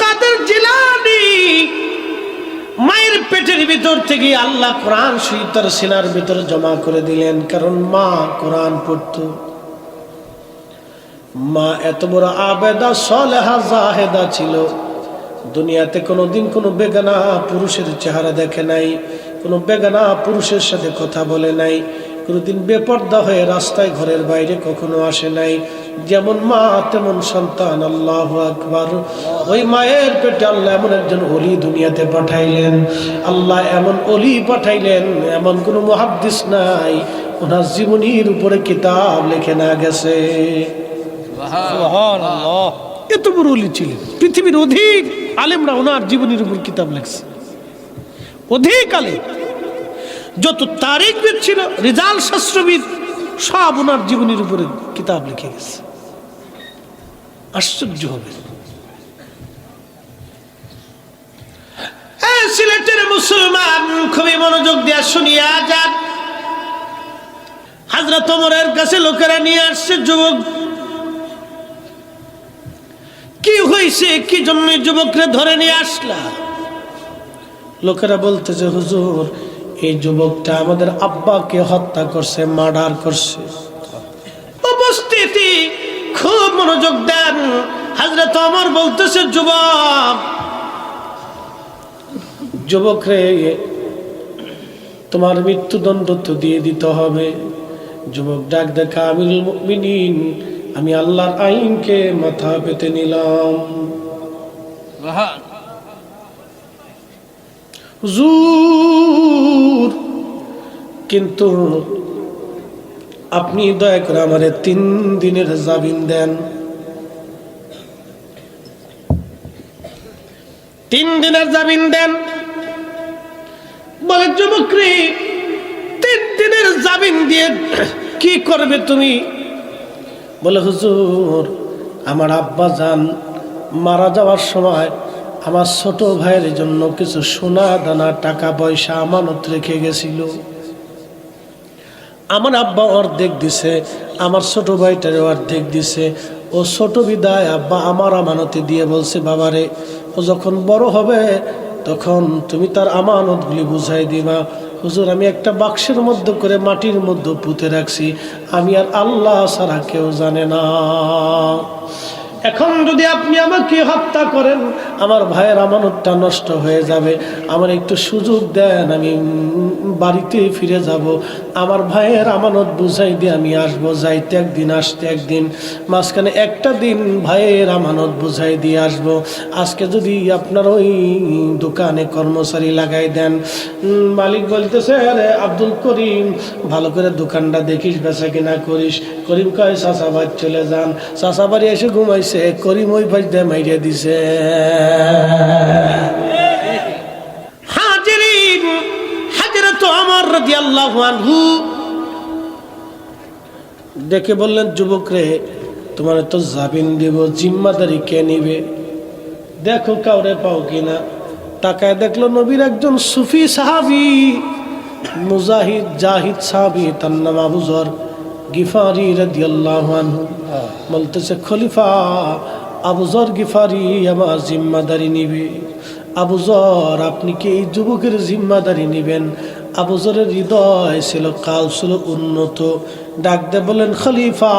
কাদের মায়ের পেটের ভিতর থেকে আল্লাহ কোরআন শরীফ তার সিনার ভিতর জমা করে দিলেন, কারণ মা কোরআন পড়তো। মা এত বড় আবেদা, সলেহা, জাহেদা ছিল। দুনিয়াতে কোনোদিন কোনো বেগানা পুরুষের চেহারা দেখে নাই, কোনো বেগানা পুরুষের সাথে কথা বলে নাই, কোনোদিন বেপর্দা হয়ে রাস্তায় ঘরের বাইরে কখনো আসে নাই। যেমন মা তেমন সন্তান আল্লাহ আকবার। ওই মায়ের পেটে আল্লাহ এমন একজন অলি দুনিয়াতে পাঠাইলেন। আল্লাহ এমন অলি পাঠাইলেন এমন কোনো মহাদ্দিস নাই। ওনার জীবনীর উপরে কিতাব লেখে না গেছে। এত বড় অলি ছিলেন। পৃথিবীর অধিক আলেমরা ওনার জীবনীর উপর কিতাব লেখছে। অধিক আলেম। যত তারিখবিদ ছিল রেজাল শাস্ত্রবিদ সব ওনার জীবনের উপরে কিতাব লিখে গেছে। আশ্চর্য হবে। সিলেটের মুসলমান, খুবই মনোযোগ শুনিয়া যান হাজরত ওমরের কাছে লোকেরা নিয়ে আসছে যুবক। কি হয়েছে কি জন্য যুবকরা ধরে নিয়ে আসলা? লোকেরা বলতেছে, হুজুর এই যুবকটা আমাদের আব্বাকে হত্যা করছে মার্ডার করছে। উপস্থিতি খুব মনোযোগ দেন। হাজরত অমর বলতেছে যুবক যুবক রে তোমার মৃত্যুদণ্ড তো দিয়ে দিতে হবে। যুবক ডাক দেখা মুমিনিন আমি আল্লাহর আইনকে মাথা পেতে নিলাম। হুজুর কিন্তু আপনি দয়া করে আমারে তিন দিনের জামিন দেন। তিন দিনের জামিন দেন। বলে, যুবকরি, তিন দিনের জামিন দিয়ে কি করবে তুমি? বলে, হুজুর, আমার আব্বা যান মারা যাওয়ার সময় আমার ছোট ভাইয়ের জন্য কিছু সোনা দানা টাকা পয়সা আমানত রেখে গেছিল। আমার আব্বা অর্ধেক দিছে, আমার ছোট ভাইটারে অর্ধেক দিছে। ও ছোট বিদায় আব্বা আমার আমানতে দিয়ে বলছে, বাবারে, ও যখন বড় হবে, তখন তুমি তার আমানতগুলি বুঝাই দিবা। হুজুর, আমি একটা বাক্সের মধ্যে করে মাটির মধ্যে পুঁতে রাখছি। আমি আর আল্লাহ ছাড়া কেউ জানে না। এখন যদি আপনি আমাকে হত্যা করেন আমার ভাইয়ের আমানতটা নষ্ট হয়ে যাবে। আমার একটু সুযোগ দেন, আমি বাড়িতে ফিরে যাব। আমার ভাইয়ের আমানত বুঝাই দিয়ে আমি আসব, যাইতে একদিন, আসতে একদিন। মাঝখানে একটা দিন ভাইয়ের আমানত বুঝাই দিয়ে আসব। আজকে যদি আপনার ওই দোকানে কর্মচারী লাগাই দেন। মালিক বলতেছে, আরে আব্দুল করিম, ভালো করে দোকানটা দেখিস, বেচা কিনা করিস। করিম কয় চাষাবাদ চলে যান। চাষাবাড়ি এসে ঘুমাইছে, করিম ওই পাশ দিয়ে মাইরে দিছে। হাজিরিন ডেকে বললেন যুবক রে তোমার তো জামিন দিব, জিম্মাদারি কে নিবে? দেখো কাউরে পাও কিনা। তাকায় দেখল নবীর একজন সুফি সাহাবি, মুজাহিদ জাহিদ সাহাবি, তার নাম আবুজর গিফারি রাদিয়াল্লাহু আনহু। বলতেছে, খলিফা আবুজর গিফারি আমার জিম্মাদারি নিবে। আবুজর আপনি কি এই যুবকের জিম্মাদারি নিবেন? আবুজরের হৃদয় ছিল কাল ছিল উন্নত। ডাক দে বলেন খলিফা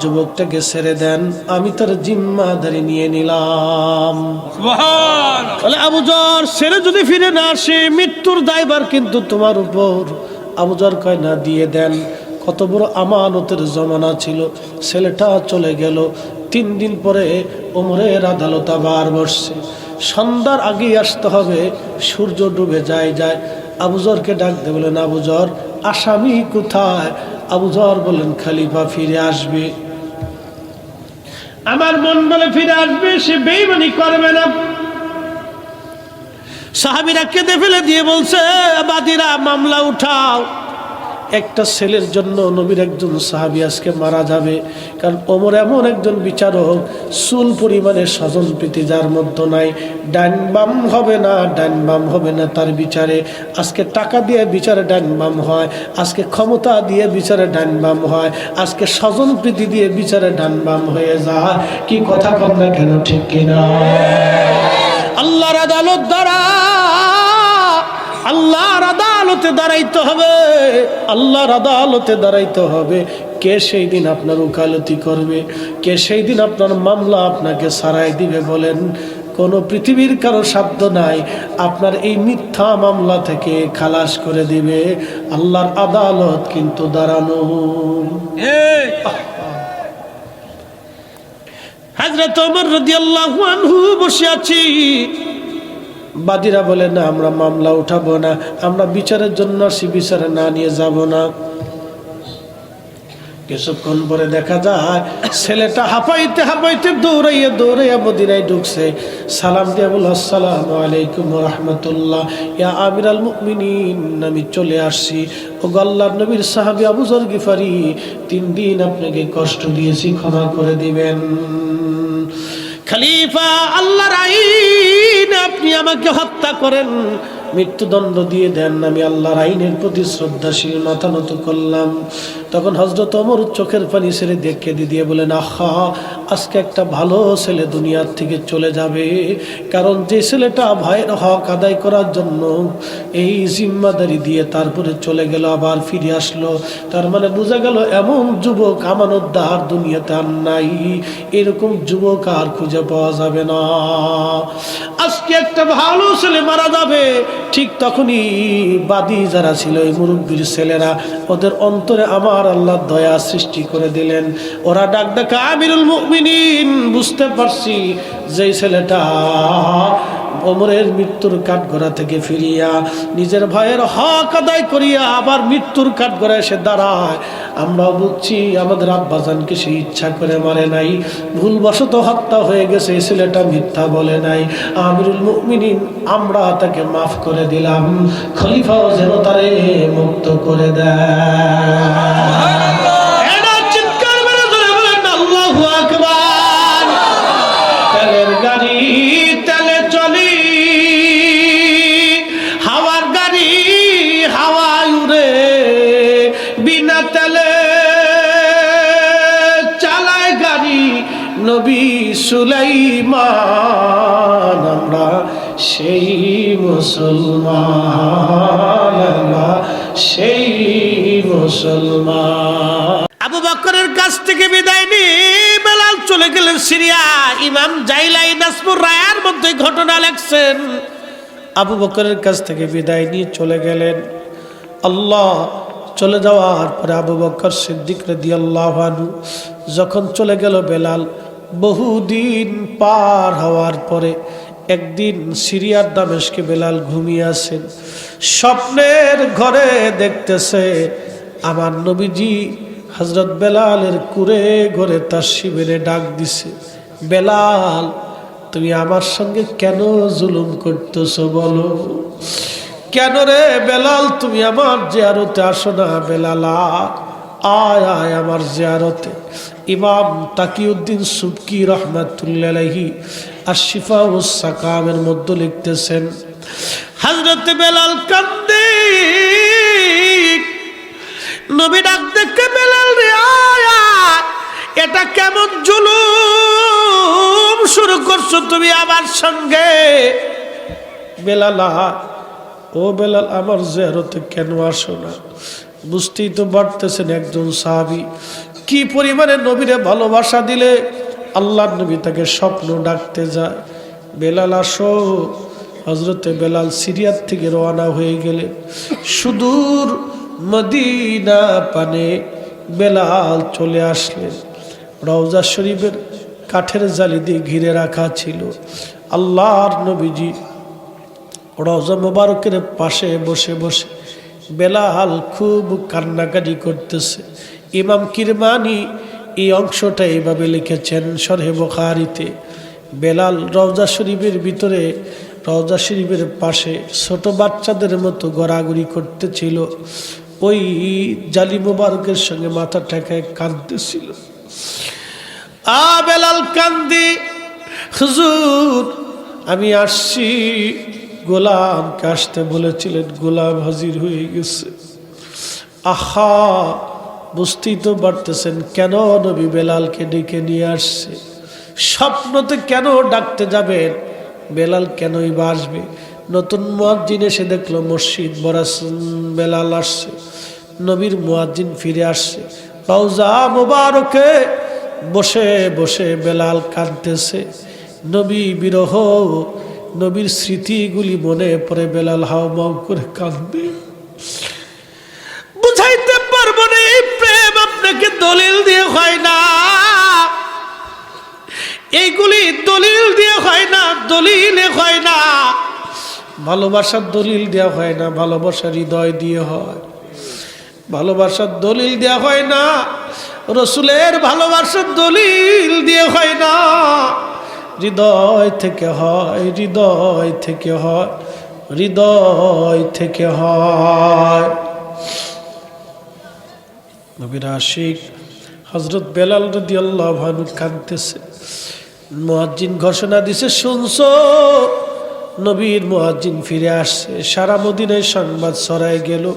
যুবকটাকে ছেড়ে দেন আমি তার জিম্মাদারি নিয়ে নিলাম। আবুজর ছেড়ে যদি ফিরে না আসে মৃত্যুর দায়বার কিন্তু তোমার উপর। আবুজর কয় না দিয়ে দেন। কত বড় আমানতের জমানা ছিল ছেলেটা চলে গেল। তিন দিন পরে ওমরের আদালত আবার বসছে। সন্ধ্যার আগেই আসতে হবে, সূর্য ডুবে যায় যায়। আবুজরকে ডাক দে বলেন আবুজর আসামি কোথায়? আবুজর বলেন খালিফা ফিরে আসবে। আমার মন বলে ফিরে আসবে, সে বেইমানি করবে না। সাহাবিরা কেঁদে ফেলে দিয়ে বলছে, বাদিরা, মামলা উঠাও। একটা ছেলের জন্য নবীর একজন সাহাবি আজকে মারা যাবে। কারণ ওমর এমন একজন বিচারক, চুল পরিমাণে স্বজন প্রীতি যার মধ্যে নাই। ডান বাম হবে না, ডান বাম হবে না তার বিচারে। আজকে টাকা দিয়ে বিচারে ডান বাম হয়, আজকে ক্ষমতা দিয়ে বিচারে ডান বাম হয়, আজকে স্বজন প্রীতি দিয়ে বিচারে ডান বাম হয়ে যায়। কি কথা কম না কেন, ঠিক কিনা? আল্লাহর আদালত দ্বারা, আল্লাহর আদালতে দাঁড়াইতে হবে। আল্লাহর আদালতে দাঁড়াইতে হবে। কে সেই দিন আপনার উকালতি করবে? কে সেই দিন আপনার মামলা আপনাকে সারাই দিবে বলেন? কোনো পৃথিবীর কারও শব্দ নাই। আপনার এই মিথ্যা মামলা থেকে খালাস করে দিবে। আল্লাহর আদালত কিন্তু দাঁড়ানো। হাজরত আনহু বসে আছি। বাদীরা বলে, না, আমরা মামলা উঠাবো না। আমরা বিচারের জন্য আসি বিচারে না নিয়ে যাব না। কিছুক্ষণ পরে দেখা যায়, ছেলেটা হাঁপাইতে হাঁপাইতে দৌড়াইয়া দৌড়াইয়া মদিনায় ঢুকছে। সালাম দিয়ে বল আসসালাম আলাইকুম রহমতুল্লাহ। ইয়া আমির আল মুমিনিন, আমি চলে আসছি। ও গল্লার নবীর সাহাবি আবু জর গিফারি, তিন দিন আপনাকে কষ্ট দিয়েছি, ক্ষমা করে দিবেন। খলিফা, আল্লাহর আইন, আপনি আমাকে হত্যা করেন। মৃত্যুদণ্ড দিয়ে দেন, আমি আল্লাহর আইনের প্রতি শ্রদ্ধাশীল মাথা নত করলাম। তখন হজরত অমর চোখের পানি ছেড়ে দেখে দিয়ে বলেন আহা আজকে একটা ভালো ছেলে দুনিয়ার থেকে চলে যাবে। কারণ যে ছেলেটা ভাইয়ের হক আদায় করার জন্য এই জিম্মাদারি দিয়ে তারপরে চলে গেল, আবার ফিরে আসলো। তার মানে বোঝা গেল এমন যুবক আমানতদার দুনিয়াতে আর নাই। এরকম যুবক আর খুঁজে পাওয়া যাবে না। আজকে একটা ভালো ছেলে মারা যাবে। ঠিক তখনই বাদী যারা ছিল, এই মুরব্বীর ছেলেরা, ওদের অন্তরে আমার আল্লাহ দয়া সৃষ্টি করে দিলেন। ওরা ডাক ডাকা, আমিরুল মুমিনিন, বুঝতে পারছি যে ছেলেটা ওমরের মৃত্যুর কাঠগড়া থেকে ফিরিয়া নিজের ভাইয়ের হক আদায় করিয়া আবার মৃত্যুর কাঠগড়া এসে দাঁড়ায়। আমরাও বুঝছি আমাদের আব্বাজানকে সে ইচ্ছা করে মারে নাই। ভুলবশত হত্যা হয়ে গেছে, এই ছেলেটা মিথ্যা বলে নাই। আমিরুল মুমিনিন, আমরা তাকে মাফ করে দিলাম। খলিফাও যেন তারে মুক্ত করে দেয়। তেলের গাড়ি, তেলে চলি। হাওয়ার গাড়ি হাওয়ায় উড়ে। বিনা তেলে চালায় গাড়ি নবী সুলাইমান। আমরা সেই মুসলমান সেই মুসলমান। আবু বকরের কাছ থেকে বিদায় নিয়ে সিরিয়া, ইমাম জাইলাই নাসপুর রায়ার মধ্যে ঘটনা লেখছেন। আবু বকরের কাছ থেকে বিদায় নিয়ে চলে গেলেন। আল্লাহ চলে যাওয়ার পরে আবু বকর সিদ্দিক রেদি আল্লাহ যখন চলে গেল বেলাল, বহুদিন পার হওয়ার পরে একদিন সিরিয়ার দামেশকে বেলাল ঘুমিয়ে আসেন। স্বপ্নের ঘরে দেখতেছে, আমার নবীজি হজরত বেলালের কুরে ঘরে তার শিবিরে ডাক দিছে, বেলাল, তুমি আমার সঙ্গে কেন জুলুম করতেছো বলো? কেন রে বেলাল, তুমি আমার জিয়ারতে আসো না বেলালা, আয় আয় আমার জিয়ারতে। ইমাম তাকিউদ্দিন সুবকি রহমাতুল্লাহি আর শিফা সাকামের মধ্যে লিখতেছেন হজরত বেলাল কান্দে নবী ডাক দেখে বেলাল রে। এটা কেমন জুলুম শুরু করছ তুমি আমার সঙ্গে? বেলালা ও বেলাল, আমার জেরতে কেন আসো না? বুঝতেই তো পারতেছেন একজন সাহাবি। কি পরিমাণে নবীরে ভালোবাসা দিলে আল্লাহর নবী তাকে স্বপ্ন ডাকতে যায়। বেলাল, আসো। হজরতে বেলাল সিরিয়ার থেকে রওনা হয়ে গেলে সুদূর মদিনা পানে বেলাল চলে আসলেন। রওজা শরীফের কাঠের জালি দিয়ে ঘিরে রাখা ছিল। আল্লাহর নবীজি রওজা মোবারকের পাশে বসে বসে বেলাল খুব কান্নাকাটি করতেছে। ইমাম কিরমানি এই অংশটা এইভাবে লিখেছেন সরহে বখারিতে। বেলাল রওজা শরীফের ভিতরে, রওজা শরীফের পাশে ছোট বাচ্চাদের মতো গড়াগড়ি করতেছিল। ওই জালি মুবারকের সঙ্গে মাথা ঠেকায় কাঁদতেছিল। আ বেলাল কান্দি, হুজুর, আমি আসছি। গোলামকে আসতে বলেছিলেন, গোলাম হাজির হয়ে গেছে। আহা, বুঝতেই তো পারতেছেন কেন নবী বেলালকে ডেকে নিয়ে আসছে। স্বপ্নতে কেন ডাকতে যাবেন? বেলাল কেনই বা আসবে? নতুন মুয়াজ্জিন এসে দেখল মসজিদ, বরাস বেলাল আসছে, নবীর মুয়াজ্জিন ফিরে আসছে। রওজা মুবারকে বসে বসে বেলাল কাঁদতেছে। নবী বিরহ, নবীর স্মৃতিগুলি মনে পড়ে, বেলাল হাও মাও করে কাঁদবে। বুঝাইতে পারব না, এই প্রেম আপনাকে দলিল দিয়ে হয় না। এইগুলি দলিল দিয়ে হয় না, দলিলে হয় না। ভালোবাসার দলিল দেওয়া হয় না, ভালোবাসার হৃদয় দিয়ে হয়। ভালোবাসার দলিল দেওয়া হয় না, রসুলের ভালোবাসার দলিল দিয়ে হয় না। হৃদয় থেকে হয়, হৃদয় থেকে হয়, হৃদয় থেকে হয়। নবীর আশিক হজরত বেলাল রদি আল্লাহ ভানু কাঁদতেছে। মুয়াজ্জিন ঘোষণা দিছে, শুনছো নবীর মুয়াজ্জিন ফিরে আসছে। সারা মদিনায় সংবাদ ছড়ায় গেল।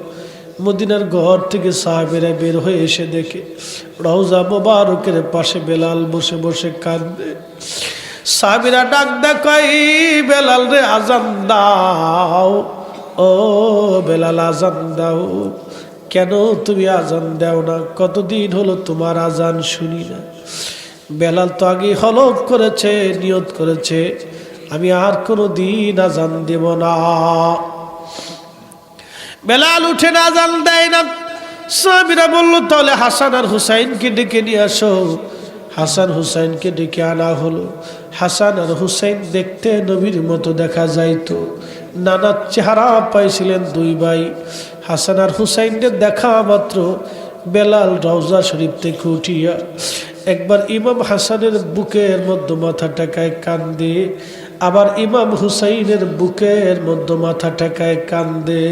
মদিনার ঘর থেকে সাহেবেরা বের হয়ে এসে দেখে, রওজা মোবারকের পাশে বেলাল বসে বসে কাঁদবে। সাহেবেরা, ডাক দেখাই বেলাল রে, আজান দাও। ও বেলাল, আজান দাও। কেন তুমি আজান দাও না? কতদিন হলো তোমার আজান শুনি না। বেলাল তো আগে হলফ করেছে, নিয়ত করেছে। আমি আর কোনো দিন আজান দেব না। বেলাল উঠে না আজান দেয় না। সাহাবিরা বলল, তাহলে হাসান আর হুসাইনকে ডেকে নিয়ে আসো। হাসান হুসাইনকে ডেকে আনা হলো। হাসান আর হুসাইন দেখতে নবীর মতো দেখা যাইতো। নানা চেহারা পাইছিলেন দুই ভাই। হাসান আর হুসাইনকে দেখা মাত্র বেলাল রওজা শরীফ থেকে উঠিয়া একবার ইমাম হাসানের বুকের মধ্যে মাথা টাকায় কান্দে আবার ইমাম হুসাইনের বুকের মধ্যে মাথা ঠেকায় কান্দে।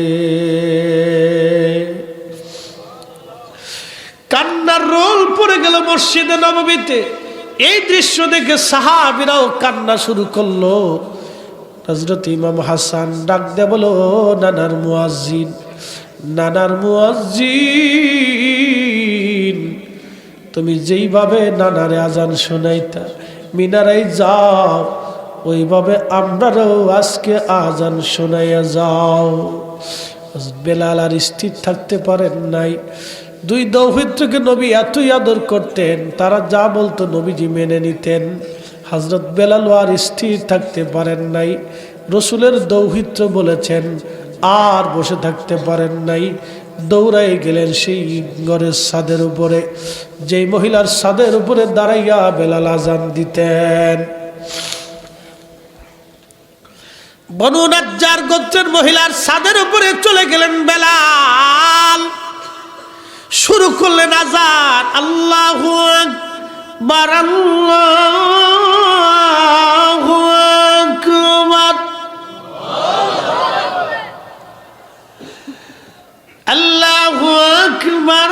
কান্নার রোল পড়ে গেল মসজিদে নবমীতে এই দৃশ্য দেখে সাহাবিরাও কান্না শুরু করল। হজরত ইমাম হাসান ডাক দে বলো নানার মুয়াজ্জিন নানার মুয়াজ্জিন, তুমি যেইভাবে নানারে আজান শোনাইতা, মিনারাই যাও ওইভাবে আমরাও আজকে আজান শোনাইয়া যাও। বেলাল আর স্থির থাকতে পারেন নাই। দুই দৌহিত্রকে নবী এতই আদর করতেন, তারা যা বলতো নবীজি মেনে নিতেন। হজরত বেলাল আর স্থির থাকতে পারেন নাই। রসুলের দৌহিত্র বলেছেন, আর বসে থাকতে পারেন নাই। দৌড়াই গেলেন সেই ঘরের ছাদের উপরে। যেই মহিলার ছাদের উপরে দাঁড়াইয়া বেলাল আজান দিতেন। বনু নাজ্জার গোত্রের মহিলার ছাদের উপরে চলে গেলেন বেলাল। শুরু করলেন আজান আল্লাহ আল্লাহু আকবার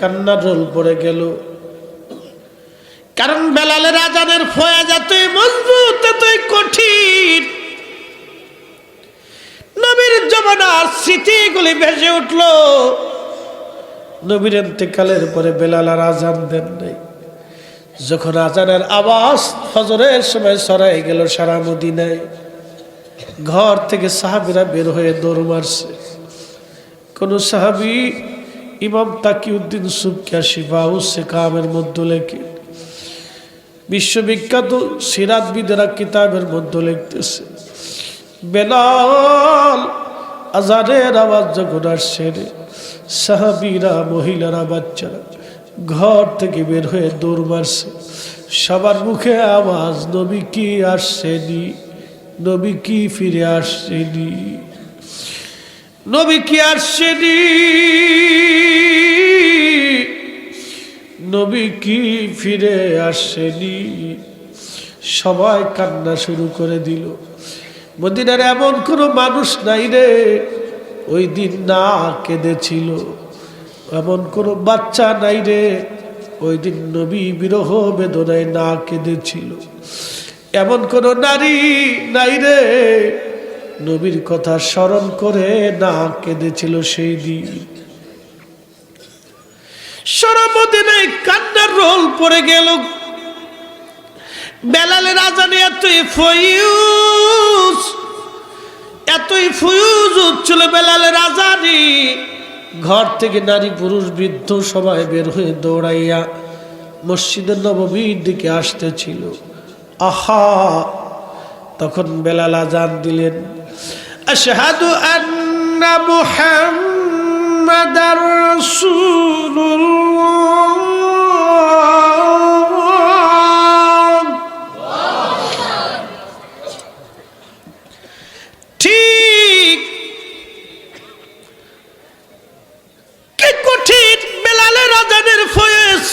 কান্নার রোল পড়ে গেল। কারণ বেলালের আজানের ফয়া যতই মজবুত এতই কঠিন। নবীর জমানার স্মৃতিগুলি ভেসে উঠল। নবীর এতেকালের পরে বেলাল আর আজান দেন নাই। যখন আজানের আওয়াজ ফজরের সময় সরাই গেল সারা মদিনায়, ঘর থেকে সাহাবিরা বের হয়ে দৌড় মারছে। কোন সাহাবি ইমাম তাকিউদ্দিন সুবকিয়া শিফাউসে কামের মধ্যে লেখে বিশ্ববিখ্যাত সিরাজবিদেরা কিতাবের মধ্যে লিখতেছে বেলাল আজানের আওয়াজ যখন আসছে সাহাবিরা, মহিলারা, বাচ্চারা ঘর থেকে বের হয়ে দৌড় মারছে। সবার মুখে আওয়াজ, নবী কি আসছেনি? নবী কি ফিরে আসছেনি? নবী কি আসছেনি? নবী কি ফিরে আসেনি? সবাই কান্না শুরু করে দিল। মদিনার এমন কোনো মানুষ নাই রে, ওই দিন না কেঁদেছিল। এমন কোনো বাচ্চা নাই রে, ওই দিন নবী বিরহ বেদনায় না কেঁদেছিল। এমন কোনো নারী নাই রে, নবীর কথা স্মরণ করে না কেঁদেছিল সেই দিন। সরমদিনে কান্নার রোল পড়ে গেল। বেলালের আজানে এতই ফয়ুজ এতই ফয়ুজ উঠছিল বেলালের আজানি। ঘর থেকে নারী পুরুষ বৃদ্ধ সবাই বের হয়ে দৌড়াইয়া মসজিদের নবমীর দিকে আসতেছিল। আহা! তখন বেলাল আজান দিলেন, আশহাদু আন্না মুহাম্মাদার রাসূলুল্লাহ ঠিক কি কঠিন বেলালের আজানের ফয়েজ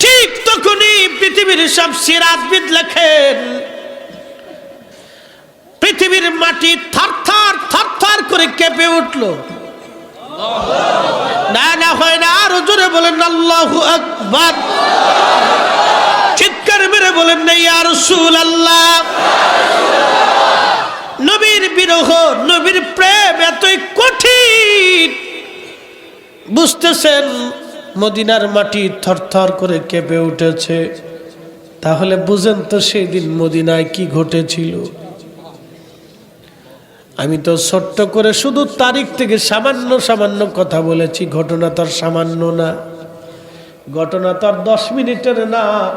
ঠিক তখনই পৃথিবীর সব সিরাজবিদ লেখেন। পৃথিবীর মাটি থারথার করে কেঁপে উঠল। না না হয় না, আরও জোরে বলেন, আল্লাহ আকবার। চিৎকার মেরে বলেন না ইয়া রাসূলুল্লাহ। নবীর বিরহ, নবীর প্রেম এতই কঠিন। বুঝতেছেন, মদিনার মাটি থরথর করে কেঁপে উঠেছে। তাহলে বুঝেন তো সেই দিন মদিনায় কি ঘটেছিল। আমি তো ছোট্ট করে শুধু তারিখ থেকে সামান্য সামান্য কথা বলেছি, ঘটনা তার সামান্য না। ঘটনা তার দশ মিনিটের না।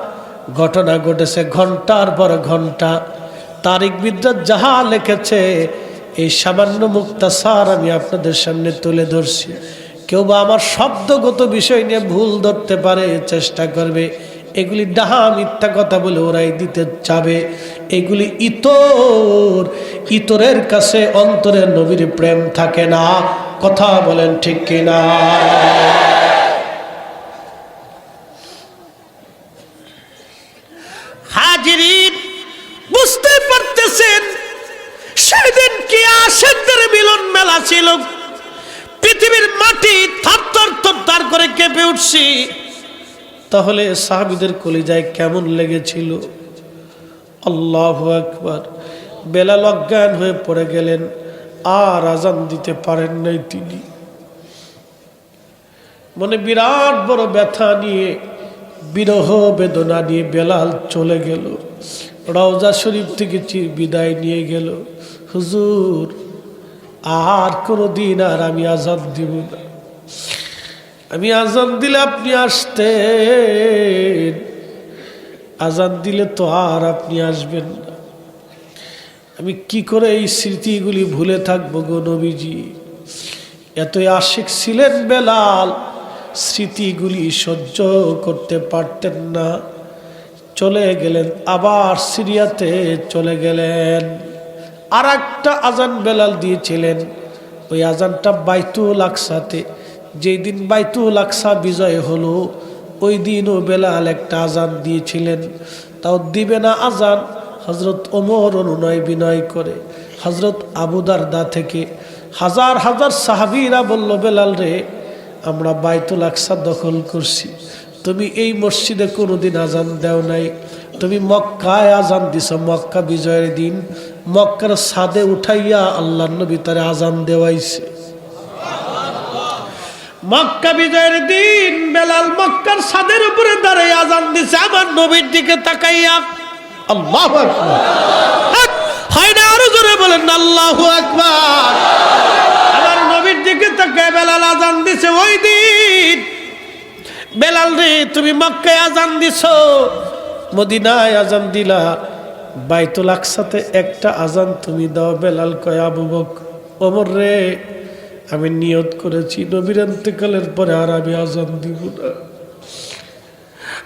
ঘটনা ঘটেছে ঘণ্টার পর ঘণ্টা। তারিখ বিদ্যা যাহা লিখেছে, এই সামান্য মুক্তা মুক্তাসার আমি আপনাদের সামনে তুলে ধরছি। কেউ বা আমার শব্দগত বিষয় নিয়ে ভুল ধরতে পারে, চেষ্টা করবে। এগুলি ডাহা মিথ্যা কথা বলে ওরাই দিতে চাবে। এগুলি ইতর, ইতরের কাছে অন্তরের নবীর প্রেম থাকে না। কথা বলেন ঠিক কিনা? হাজিরিন, বুঝতে পারতেছেন, সেদিন কি আশেকদের মিলন মেলা ছিল? পৃথিবীর মাটি থারথর থরথর করে কেঁপে উঠছি। তাহলে সাহাবিদের কলিজায় কেমন লেগেছিল? আল্লাহ একবার বেলাল অজ্ঞান হয়ে পড়ে গেলেন, আর আজান দিতে পারেন নাই তিনি। মনে বিরাট বড় ব্যথা নিয়ে, বিরহ বেদনা নিয়ে বেলাল চলে গেল। রওজা শরীফ থেকে বিদায় নিয়ে গেল। হুজুর, আর কোনো দিন আর আমি আজাদ দিব না। আমি আজান দিলে আপনি আসতেন। আজান দিলে তো আর আপনি আসবেন না। আমি কি করে এই স্মৃতিগুলি ভুলে থাকব গো নবীজি? এতই আশিক ছিলেন বেলাল, স্মৃতিগুলি সহ্য করতে পারতেন না। চলে গেলেন, আবার সিরিয়াতে চলে গেলেন। আর একটা আজান বেলাল দিয়েছিলেন। ওই আজানটা বাইতুল আকসাতে যেই দিন বাইতুল আকসা বিজয় হলো, ওই দিনও বেলাল একটা আজান দিয়েছিলেন। তাও দিবে না আজান হজরত ওমর অনুনয় বিনয় করে। হজরত আবুদারদা থেকে হাজার হাজার সাহাবিরা বলল, বেলাল রে, আমরা বাইতুল আকসা দখল করছি। তুমি এই মসজিদে কোনোদিন আজান দেও নাই। তুমি মক্কায় আজান দিছ, মক্কা বিজয়ের দিন। মক্কার সাদে উঠাইয়া আল্লাহ নবী তারে আজান দেওয়াইছে। মক্কা বিজয়ের দিন বেলাল মক্কার সাদের উপরে দাঁড়াই আজান দিছে আমার নবীর দিকে তাকাইয়া আল্লাহ হয় না আরও জোরে বলেন, আল্লাহ আকবার। আমার নবীর দিকে তাকায় বেলাল আজান দিছে, ওই দিন। বেলাল রে, তুমি মক্কায় আজান দিছ, মদিনায় আজান দিলা। বাইতুল আকসাতে একটা আজান তুমি দাও, বেলাল কয়, আবু বক ওমর রে আমি নিয়ত করেছি নবীর অন্তকালের পরে আর আমি আজান দিব না।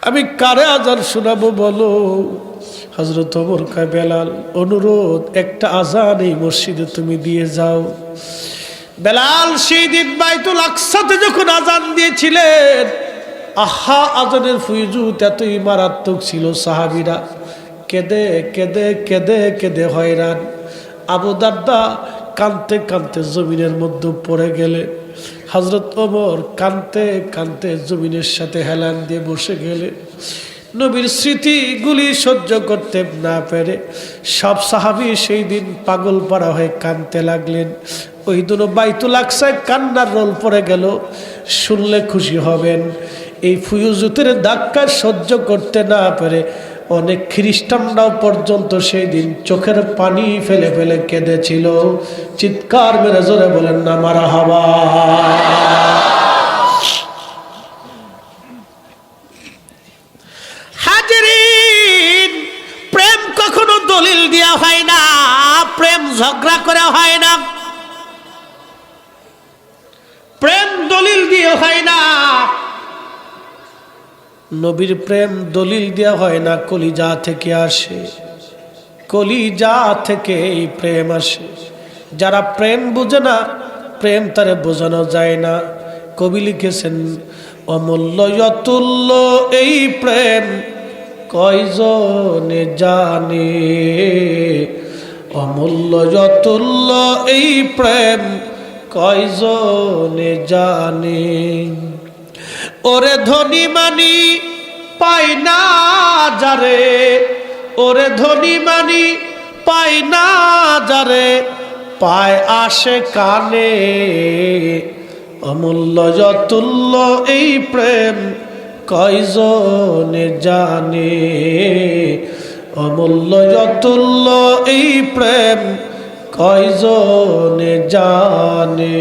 আমি কারে আজান শোনাবো বলো? হজরত কয় বেলাল, অনুরোধ, একটা আজান এই মসজিদে তুমি দিয়ে যাও। বেলাল সেই দিন বাইতুল আকসাতে যখন আজান দিয়েছিলেন, আহা, আজানের ফুইজুত এতই মারাত্মক ছিল সাহাবিরা। কেঁদে কেঁদে কেঁদে কেঁদে হয়রান। আবু দাদ্দা কানতে কানতে জমিনের মধ্যে পড়ে গেলে হজরত ওমর কানতে কানতে জমিনের সাথে হেলান দিয়ে বসে গেলে নবীর স্মৃতিগুলি সহ্য করতে না পেরে সব সাহাবি সেই দিন পাগল পাড়া হয়ে কানতে লাগলেন। ওই দুটো বাইতুল আকসায় কান্নার রোল পড়ে গেল। শুনলে খুশি হবেন, এই ফুয়ুজুতের ধাক্কা সহ্য করতে না পেরে অনেক খ্রিস্টানরাও পর্যন্ত সেই দিন চোখের পানি ফেলে ফেলে কেঁদেছিল। চিৎকার মেরে জোরে বলেন, না, মারা হাওয়া হাজিরিন প্রেম কখনো দলিল দেওয়া হয় না প্রেম ঝগড়া করা হয় না প্রেম দলিল দিয়ে হয় না নবীর প্রেম দলিল দেওয়া হয় না, কলিজা থেকে আসে। কলিজা থেকে এই প্রেম আসে। যারা প্রেম বুঝে না, প্রেম তারে বোঝানো যায় না। কবি লিখেছেন, অমূল্য অতুল্য এই প্রেম কয়জনে জানে? অমূল্য অতুল্য এই প্রেম কয়জনে জানে? ওরে ধনী মানি পাই না যারে, ওরে ধনী মানি পাই না যারে পায় আসে কানে। অমূল্য যতুল্য এই প্রেম কয়জনে জানে? অমূল্য যতুল্য এই প্রেম কয়জনে জানে?